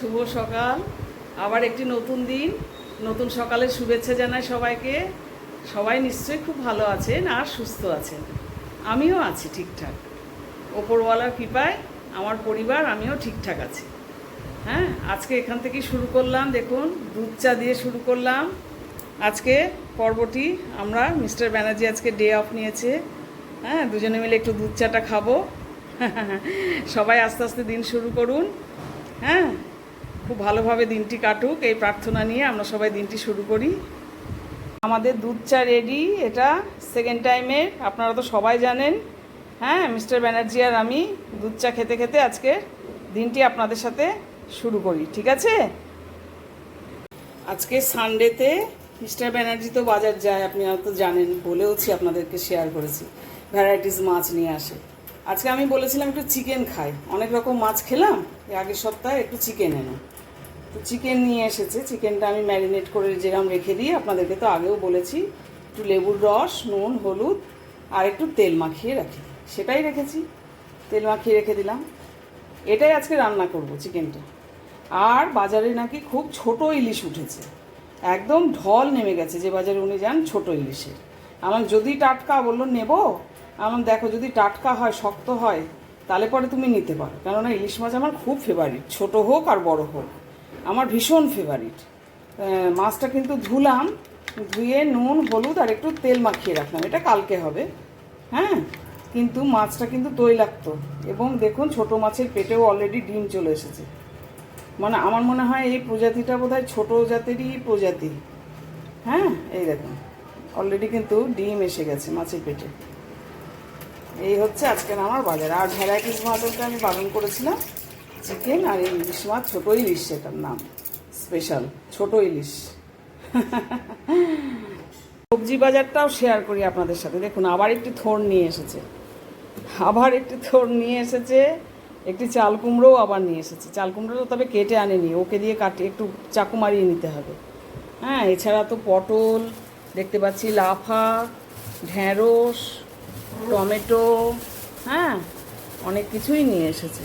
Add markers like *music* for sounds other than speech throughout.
শুভ সকাল। আবার একটি নতুন দিন, নতুন সকালের শুভেচ্ছা জানাই সবাইকে। সবাই নিশ্চয়ই খুব ভালো আছেন আর সুস্থ আছেন। আমিও আছি ঠিকঠাক। ওপরওয়ালার কৃপায় আমার পরিবার, আমিও ঠিকঠাক আছি। হ্যাঁ আজকে এখান থেকে শুরু করলাম। দেখুন, দুধ চা দিয়ে শুরু করলাম। আজকে পর্বটি আমরা মিস্টার ব্যানার্জি আজকে ডে অফ নিয়েছে। হ্যাঁ দুজনে মিলে একটু দুধ চাটা খাব। *laughs* সবাই আস্তে আস্তে দিন শুরু করুন। হ্যাঁ খুব ভালোভাবে দিনটি কাটুক, এই প্রার্থনা নিয়ে আমরা সবাই দিনটি শুরু করি। আমাদের দুধ চা রেডি, এটা সেকেন্ড টাইমের আপনারা তো সবাই জানেন। হ্যাঁ মিস্টার ব্যানার্জি আর আমি দুধ চা খেতে খেতে আজকে দিনটি আপনাদের সাথে শুরু করি, ঠিক আছে? আজকে সানডেতে মিস্টার ব্যানার্জি তো বাজার যায়, আপনি হয়তো জানেন, বলেওছি আপনাদেরকে শেয়ার করেছি। ভ্যারাইটিস মাছ নিয়ে আসে। আজকে আমি বলেছিলাম একটু চিকেন খাই। অনেক রকম মাছ খেলাম আগের সপ্তাহে একটু চিকেন এনো। তো চিকেন নিয়ে এসেছে চিকেনটা আমি ম্যারিনেট করে যেরকম রেখে দিই আপনাদেরকে তো আগেও বলেছি, একটু লেবুর রস, নুন, হলুদ, আর একটু তেল মাখিয়ে রাখি। সেটাই রেখেছি, তেল মাখিয়ে রেখে দিলাম। এটাই আজকে রান্না করব চিকেনটা আর বাজারে নাকি খুব ছোট ইলিশ উঠেছে। একদম ঢল নেমে গেছে যে বাজারে উনি যান ছোট ইলিশের। আমার যদি টাটকা বলল, নেব? আমার দেখো, যদি টাটকা হয়, শক্ত হয়, তাহলে পরে তুমি নিতে পারো। কেননা ইলিশ মাছ আমার খুব ফেভারিট ছোট হোক আর বড় হোক। আমার ভীষণ ফেভারিট মাছটা কিন্তু ধুলাম, ধুয়ে নুন, হলুদ আর একটু তেল মাখিয়ে রাখলাম। এটা কালকে হবে হ্যাঁ? কিন্তু মাছটা কিন্তু তৈলাক্ত। এবং দেখুন, ছোট মাছের পেটেও অলরেডি ডিম চলে এসেছে। মানে আমার মনে হয় এই প্রজাতিটা বোধ হয় ছোটো জাতেরই প্রজাতি। হ্যাঁ? এই দেখুন অলরেডি কিন্তু ডিম এসে গেছে মাছের পেটে। এই হচ্ছে আজকের আমার বাজার। আর ভ্যারাইটিস বলতে আমি বারণ করেছিলাম চিকেন আর ইলিশ মাছ, ছোটো ইলিশ সেটার নাম। স্পেশাল ছোট ইলিশ। সবজি বাজারটাও শেয়ার করি আপনাদের সাথে। দেখুন, আবার একটি থোর নিয়ে এসেছে। আবার একটি থোর নিয়ে এসেছে, একটি চাল কুমড়োও আবার নিয়ে এসেছে। চাল কুমড়োটা তবে কেটে আনেনি, ওকে দিয়ে কাটে একটু চাকু মারিয়ে নিতে হবে। হ্যাঁ এছাড়া তো পটল, দেখতে পাচ্ছি লাফা ঢ্যাঁড়স টমেটো হ্যাঁ অনেক কিছুই নিয়ে এসেছে।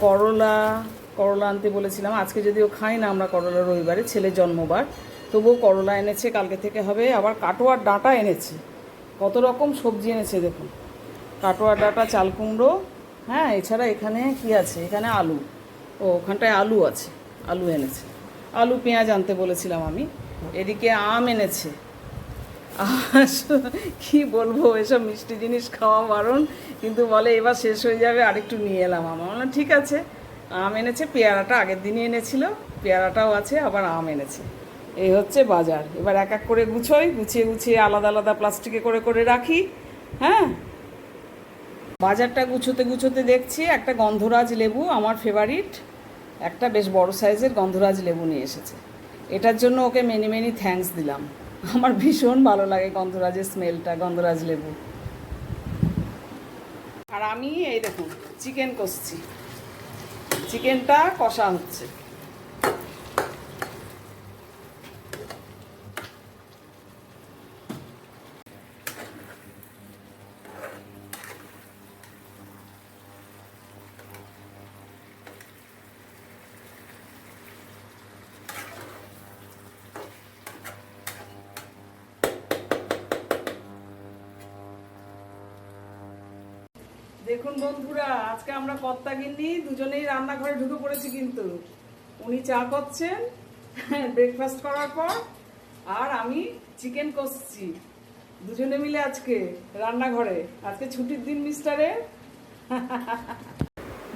করলা করলা আনতে বলেছিলাম। আজকে যদিও খাই না আমরা করলা রবিবারে ছেলের জন্মবার। তবুও করলা এনেছে, কালকে থেকে হবে। আবার কাটোয়ার ডাঁটা এনেছে। কত রকম সবজি এনেছে দেখুন। কাটোয়ার ডাঁটা, চাল কুমড়ো হ্যাঁ এছাড়া এখানে কি আছে? এখানে আলু। ও, ওখানটায় আলু আছে, আলু এনেছে। আলু, পেঁয়াজ আনতে বলেছিলাম আমি। এদিকে আম এনেছে। কি বলব, এসব মিষ্টি জিনিস খাওয়া বারণ। কিন্তু বলে, এবার শেষ হয়ে যাবে, আরেকটু নিয়ে এলাম আমার বললাম ঠিক আছে। আম এনেছে, পেয়ারাটা আগের দিনই এনেছিল। পেয়ারাটাও আছে, আবার আম এনেছে। এই হচ্ছে বাজার। এবার এক এক করে গুছোই, গুছিয়ে গুছিয়ে আলাদা আলাদা প্লাস্টিকে করে করে রাখি। হ্যাঁ? বাজারটা গুছোতে গুছোতে দেখছি, একটা গন্ধরাজ লেবু আমার ফেভারিট একটা বেশ বড় সাইজের গন্ধরাজ লেবু নিয়ে এসেছে। এটার জন্য ওকে মেনি মেনি থ্যাঙ্কস দিলাম। আমার ভীষণ ভালো লাগে গন্ধরাজের স্মেলটা গন্ধরাজ লেবু। আর আমি এই দেখুন চিকেন কষছি। চিকেনটা কষা হচ্ছে। দেখুন বন্ধুরা, আজকে আমরা কর্তা গিন্নি দুজনেই রান্নাঘরে ঢুকে পড়েছি কিন্তু। উনি চা করছেন ব্রেকফাস্ট করার পর, আর আমি চিকেন কষছি। দুজনে মিলে আজকে রান্নাঘরে। আজকে ছুটির দিন মিস্টারে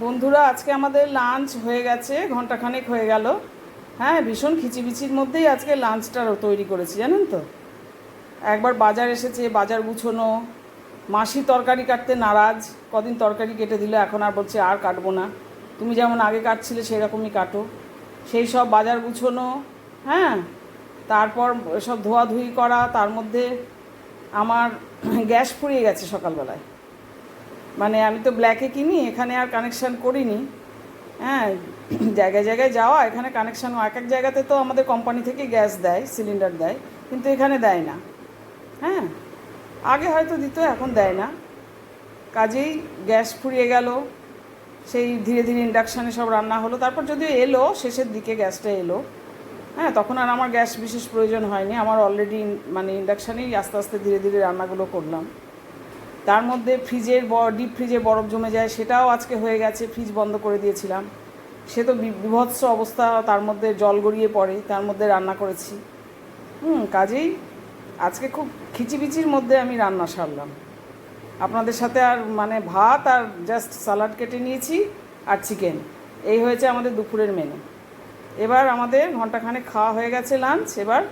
বন্ধুরা, আজকে আমাদের লাঞ্চ হয়ে গেছে ঘন্টাখানেক হয়ে গেল। হ্যাঁ ভীষণ খিচিবিচির মধ্যেই আজকে লাঞ্চটা তৈরি করেছি, জানেন তো? একবার বাজার এসেছে, বাজার গুছোনো মাসি তরকারি কাটতে নারাজ। কদিন তরকারি কেটে দিল, এখন আর বলছে আর কাটবো না। তুমি যেমন আগে কাটছিলে, সেরকমই কাটো। সেই সব বাজার গুছোনো হ্যাঁ? তারপর সব ধোয়াধুয়ি করা, তার মধ্যে আমার গ্যাস ফুরিয়ে গেছে সকালবেলায়। মানে আমি তো ব্ল্যাকে কিনি, এখানে আর কানেকশান করিনি। হ্যাঁ জায়গায় জায়গায় যাওয়া, এখানে কানেকশান এক এক জায়গাতে তো আমাদের কোম্পানি থেকে গ্যাস দেয় সিলিন্ডার দেয়, কিন্তু এখানে দেয় না। হ্যাঁ? আগে হয়তো দিত, এখন দেয় না। কাজেই গ্যাস ফুরিয়ে গেল, সেই ধীরে ধীরে ইন্ডাকশানে সব রান্না হলো। তারপর যদিও এলো, শেষের দিকে গ্যাসটা এলো। হ্যাঁ তখন আর আমার গ্যাস বিশেষ প্রয়োজন হয়নি। আমার অলরেডি মানে ইন্ডাকশানেই আস্তে আস্তে ধীরে ধীরে রান্নাগুলো করলাম। তার মধ্যে ফ্রিজের ব ডিপ ফ্রিজে বরফ জমে যায়, সেটাও আজকে হয়ে গেছে ফ্রিজ বন্ধ করে দিয়েছিলাম। সে তো বিভৎস অবস্থা, তার মধ্যে জল গড়িয়ে পড়ে, তার মধ্যে রান্না করেছি। হুম, কাজেই আজকে খুব খিচিবিচির মধ্যে আমি রান্না সারলাম। আপনাদের সাথে আর মানে ভাত আর জাস্ট সালাড কেটে নিয়েছি আর চিকেন এই হয়েছে আমাদের দুপুরের মেনু এবার আমাদের ঘন্টাখানেক খাওয়া হয়ে গেছে লাঞ্চ এবার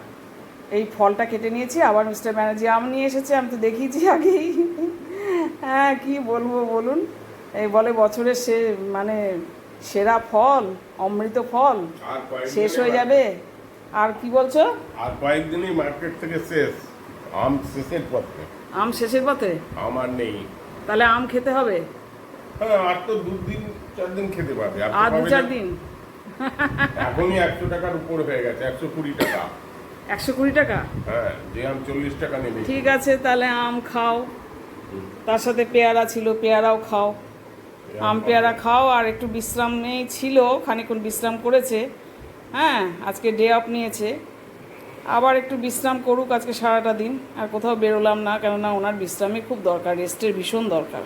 এই ফলটা কেটে নিয়েছি। আবার মিস্টার ব্যানার্জি আম নিয়ে এসেছে। আমি তো দেখিয়েছি আগেই। হ্যাঁ কি বলব বলুন? এই বলে বছরের সে মানে সেরা ফল অমৃত ফল। শেষ হয়ে যাবে। আর কি বলছো? আর কয়েকদিনই মার্কেট থেকে শেষ। আম শেষের পথে। আম শেষের পথে? আমার নেই। তাহলে আম খেতে হবে? হ্যাঁ আর তো দু দিন চার দিন খেতে পারবে। আর দু চার দিন? এখনই একশো টাকার উপর হয়ে গেছে একশো কুড়ি টাকা। একশো কুড়ি টাকা? হ্যাঁ যে আম চল্লিশ টাকা নেবে। ঠিক আছে তাহলে আম খাও। তার সাথে পেয়ারা ছিল পেয়ারাও খাও। আম পেয়ারা খাও। আর একটু বিশ্রাম নেই ছিল খানিক্ষণ বিশ্রাম করেছে। হ্যাঁ আজকে ডে অফ নিয়েছে। আবার একটু বিশ্রাম করুক আজকে সারাটা দিন আর কোথাও বেরোলাম না কেননা ওনার বিশ্রামে খুব দরকার রেস্টের ভীষণ দরকার।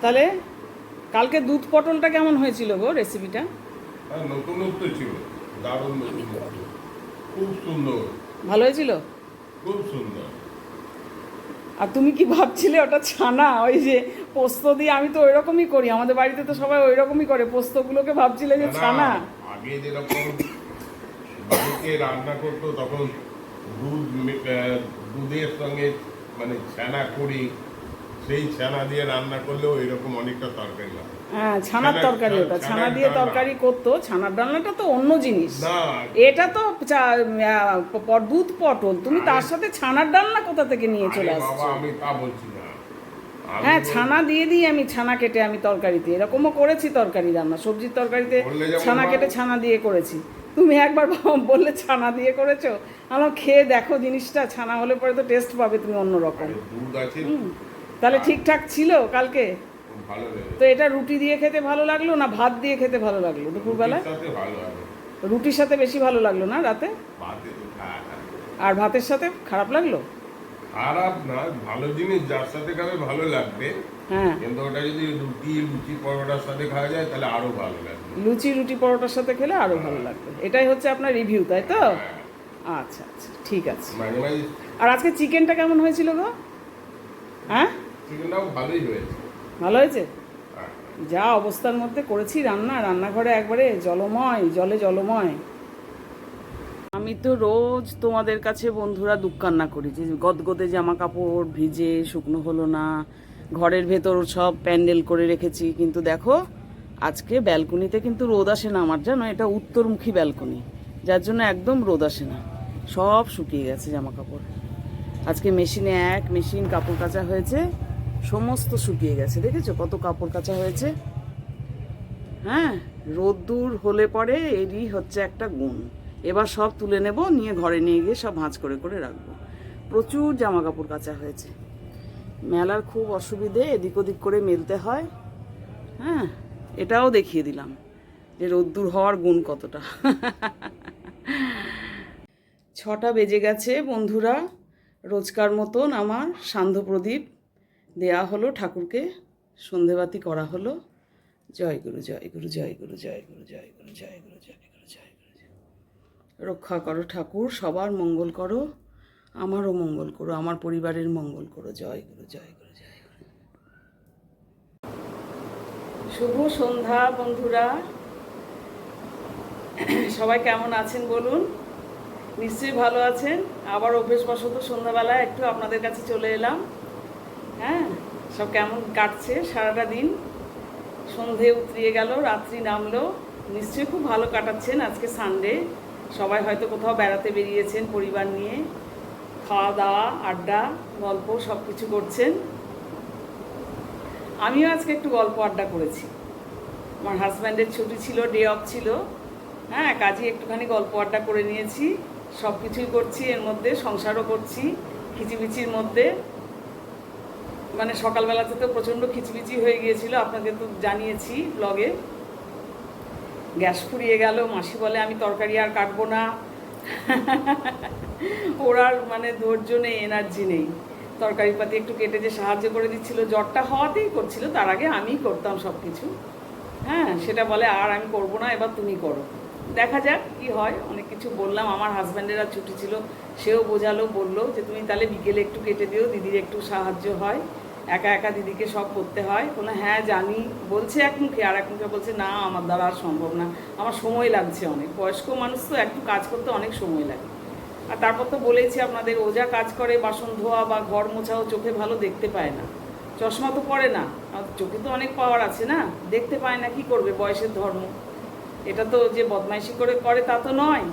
তাহলে কালকে দুধ পটলটা কেমন হয়েছিল গো রেসিপিটা হ্যাঁ নতুনত্ব ছিল দারুণ খুব সুন্দর। ভালো হয়েছিল? খুব সুন্দর। আর তুমি কি ভাবছিলে ওটা ছানা? ওই যে পোস্ত দিয়ে আমি তো ওইরকমই করি। আমাদের বাড়িতে তো সবাই ওইরকমই করে। পোস্তগুলোকে ভাবছিলে যে ছানা? আগে যেরকম বাড়িতে রান্না করতো তখন দুধ দুধের সঙ্গে মানে ছানা করি সেই ছানা দিয়ে রান্না করলেও এরকম অনেকটা তরকারি হয় হ্যাঁ ছানার তরকারি ওটা। ছানা দিয়ে তরকারি করতো। ছানার ডালনাটা তো অন্য জিনিস। এটা তো দুধ পটল। তুমি তার সাথে ছানার ডালনা কোথা থেকে নিয়ে চলে আসছো? আমি তা বলছি না। হ্যাঁ ছানা দিয়ে দিই আমি ছানা কেটে আমি তরকারিতে। এরকমও করেছি তরকারি রান্না। সবজির তরকারিতে ছানা কেটে ছানা দিয়ে করেছি। তুমি একবার বললে ছানা দিয়ে করেছ? আমার খেয়ে দেখো জিনিসটা। ছানা হলে পরে তো টেস্ট পাবে তুমি অন্যরকম। তাহলে ঠিকঠাক ছিল কালকে? তো এটা রুটি দিয়ে খেতে ভালো লাগল না ভাত দিয়ে খেতে ভালো লাগল দুপুরবেলায় রুটির সাথে রুটির সাথে বেশি ভালো লাগল না রাতে? আর ভাতের সাথে খারাপ লাগল? খারাপ না ভালো জিনিস যার সাথে খাবে ভালো লাগবে। হ্যাঁ। কিন্তু ওটা যদি রুটি লুচি পরোটার সাথে খাওয়া যায় তাহলে আরও ভালো লাগবে। লুচি রুটি পরোটার সাথে খেলে আরও ভালো লাগবে। এটাই হচ্ছে আপনার রিভিউ তাই তো? আচ্ছা আচ্ছা ঠিক আছে। আর আজকে চিকেনটা কেমন হয়েছিল গো? হ্যাঁ? চিকেনটাও ভালোই হয়েছে। ভালো হয়েছে? হ্যাঁ। যা অবস্থার মধ্যে করেছি রান্না, রান্নাঘরে একবারে জলময়, জলে জলময়। আমি তো রোজ তোমাদের কাছে বন্ধুরা দুঃখ কান্না করি, যে গদগদে জামা কাপড় ভিজে শুকনো হলো না, ঘরের ভেতর সব প্যান্ডেল করে রেখেছি, কিন্তু দেখো, আজকে ব্যালকনিতে কিন্তু রোদ আসে না আমার, জানো? এটা উত্তরমুখী ব্যালকনি, যার জন্য একদম রোদ আসে না। সব শুকিয়ে গেছে জামা কাপড় আজকে মেশিনে এক মেশিন কাপড় কাচা হয়েছে সমস্ত শুকিয়ে গেছে, দেখেছ কত কাপড় কাচা হয়েছে? হ্যাঁ রোদ্দুর হলে পরে এরই হচ্ছে একটা গুণ। এবার সব তুলে নেব, নিয়ে ঘরে নিয়ে গিয়ে সব ভাঁজ করে করে রাখব। প্রচুর জামা কাপড় কাচা হয়েছে। মেলার খুব অসুবিধে, এদিক ওদিক করে মেলতে হয়। হ্যাঁ এটাও দেখিয়ে দিলাম যে রোদ্দুর হওয়ার গুণ কতটা। ছটা বেজে গেছে বন্ধুরা, রোজকার মতন আমার সান্ধ্য প্রদীপ। দেয়া হলো ঠাকুরকে সন্ধেবাতি করা হলো জয় গুরু জয় গুরু জয় গুরু জয় গুরু জয় গুরু জয় গুরু জয় গুরু জয় গুরু রক্ষা করো ঠাকুর সবার মঙ্গল করো আমারও মঙ্গল করো আমার পরিবারের মঙ্গল করো জয় গুরু জয় গুরু জয় গুরু শুভ সন্ধ্যা বন্ধুরা সবাই কেমন আছেন বলুন নিশ্চয়ই ভালো আছেন আবার অভ্যেসবশত সন্ধ্যাবেলায় একটু আপনাদের কাছে চলে এলাম হ্যাঁ সব কেমন কাটছে সারাটা দিন? সন্ধে উতরিয়ে গেল, রাত্রি নামলো। নিশ্চয়ই খুব ভালো কাটাচ্ছেন আজকে সানডে সবাই হয়তো কোথাও বেড়াতে বেরিয়েছেন পরিবার নিয়ে। খাওয়া দাওয়া, আড্ডা, গল্প সব কিছু করছেন। আমিও আজকে একটু গল্প আড্ডা করেছি। আমার হাজব্যান্ডের ছুটি ছিল ডে অফ ছিল। হ্যাঁ কাজে একটুখানি গল্প আড্ডা করে নিয়েছি। সব কিছুই করছি, এর মধ্যে সংসারও করছি খিচিবিচির মধ্যে। মানে সকালবেলাতে তো প্রচণ্ড খিচমিচি হয়ে গিয়েছিল আপনাকে তো জানিয়েছি ব্লগে। গ্যাস ফুরিয়ে গেল, মাসি বলে, আমি তরকারি আর কাটবো না। ওর আর মানে ধৈর্য নেই, এনার্জি নেই। তরকারি পাতি একটু কেটে যে সাহায্য করে দিচ্ছিল, জ্বরটা হওয়াতেই করছিল, তার আগে আমিই করতাম সব কিছু হ্যাঁ সেটা বলে, আর আমি করব না, এবার তুমি করো। দেখা যাক কি হয়, অনেক কিছু বললাম। আমার হাজব্যান্ডের আর ছুটি ছিল, সেও বোঝালো, বলল যে, তুমি তাহলে বিকেলে একটু কেটে দিও, দিদির একটু সাহায্য হয়। একা একা দিদিকে সব করতে হয়। কোনো হ্যাঁ জানি, বলছে এক মুখে, আর এক মুখে বলছে, না, আমার দ্বারা আর সম্ভব না। আমার সময় লাগছে অনেক। বয়স্ক মানুষ তো একটু কাজ করতে অনেক সময় লাগে। আর তারপর তো বলেছি আপনাদের, ও যা কাজ করে, বাসন ধোয়া বা ঘর মোছাও চোখে ভালো দেখতে পায় না। চশমা তো পড়ে না। আর চোখে তো অনেক পাওয়ার আছে না? দেখতে পায় না, কি করবে বয়সের ধর্ম? এটা তো যে বদমাইশি করে করে তা তো নয়।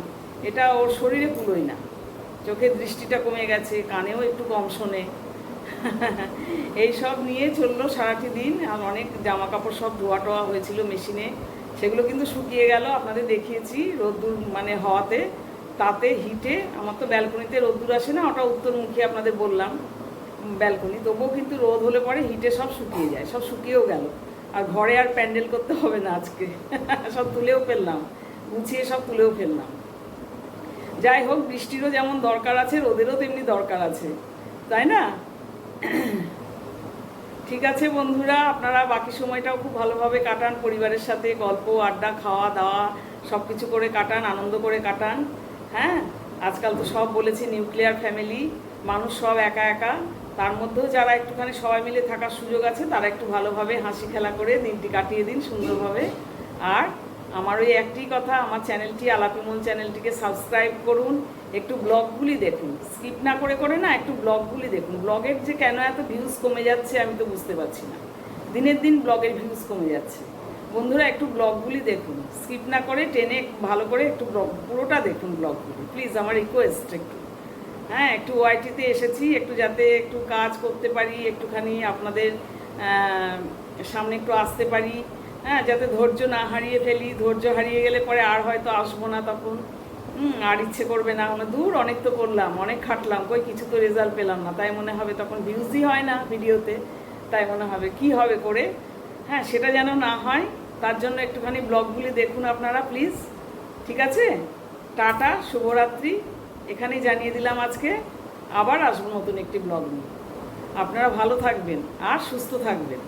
এটা ওর শরীরে কুলোই না। চোখের দৃষ্টিটা কমে গেছে, কানেও একটু কম শোনে। এই সব নিয়ে চলল সারাটি দিন আর অনেক জামা কাপড় সব ধোয়া টোয়া হয়েছিল মেশিনে। সেগুলো কিন্তু শুকিয়ে গেল, আপনাদের দেখিয়েছি রোদ্দুর মানে হওয়াতে। তাতে হিটে, আমার তো ব্যালকনিতে রোদ্দুর আসে না, ওটা উত্তরমুখী আপনাদের বললাম ব্যালকনি। তবুও কিন্তু রোদ হলে পরে হিটে সব শুকিয়ে যায়, সব শুকিয়েও গেল। আর ঘরে আর প্যান্ডেল করতে হবে না আজকে, *laughs* সব তুলেও ফেললাম, গুছিয়ে সব তুলেও ফেললাম। যাই হোক, বৃষ্টিরও যেমন দরকার আছে, রোদেরও তেমনি দরকার আছে, তাই না? ঠিক আছে বন্ধুরা, আপনারা বাকি সময়টাও খুব ভালোভাবে কাটান, পরিবারের সাথে গল্প, আড্ডা, খাওয়া দাওয়া সব কিছু করে কাটান, আনন্দ করে কাটান হ্যাঁ? আজকাল তো সব বলেছি নিউক্লিয়ার ফ্যামিলি, মানুষ সব একা একা, তার মধ্যেও যারা একটুখানি সবাই মিলে থাকার সুযোগ আছে, তারা একটু ভালোভাবে হাসি খেলা করে দিনটি কাটিয়ে দিন সুন্দরভাবে। আর আমার ওই একটি কথা, আমার চ্যানেলটি আলাপিমন চ্যানেলটিকে সাবস্ক্রাইব করুন একটু ব্লগগুলি দেখুন। স্কিপ না করে করে না, একটু ব্লগগুলি দেখুন। ব্লগের যে কেন এত ভিউজ কমে যাচ্ছে, আমি তো বুঝতে পারছি না। দিনের দিন ব্লগের ভিউজ কমে যাচ্ছে। বন্ধুরা, একটু ব্লগগুলি দেখুন। স্কিপ না করে, টেনে ভালো করে একটু ব্লগ পুরোটা দেখুন ব্লগগুলি প্লিজ আমার রিকোয়েস্ট একটু। হ্যাঁ একটু ওয়াইটিতে এসেছি, একটু যাতে একটু কাজ করতে পারি, একটুখানি আপনাদের সামনে একটু আসতে পারি। হ্যাঁ যাতে ধৈর্য না হারিয়ে ফেলি, ধৈর্য হারিয়ে গেলে পরে আর হয়তো আসব না তখন। হুম, আর ইচ্ছে করবে না। মানে দূর অনেক তো করলাম, অনেক খাটলাম, কই কিছু তো রেজাল্ট পেলাম না। তাই মনে হবে তখন ভিউজই হয় না ভিডিওতে। তাই মনে হবে কি হবে করে? হ্যাঁ সেটা যেন না হয়, তার জন্য একটুখানি ব্লগগুলি দেখুন আপনারা প্লিজ ঠিক আছে? টাটা, শুভরাত্রি। এখানেই জানিয়ে দিলাম আজকে, আবার আসব নতুন একটি ব্লগ নিয়ে। আপনারা ভালো থাকবেন আর সুস্থ থাকবেন।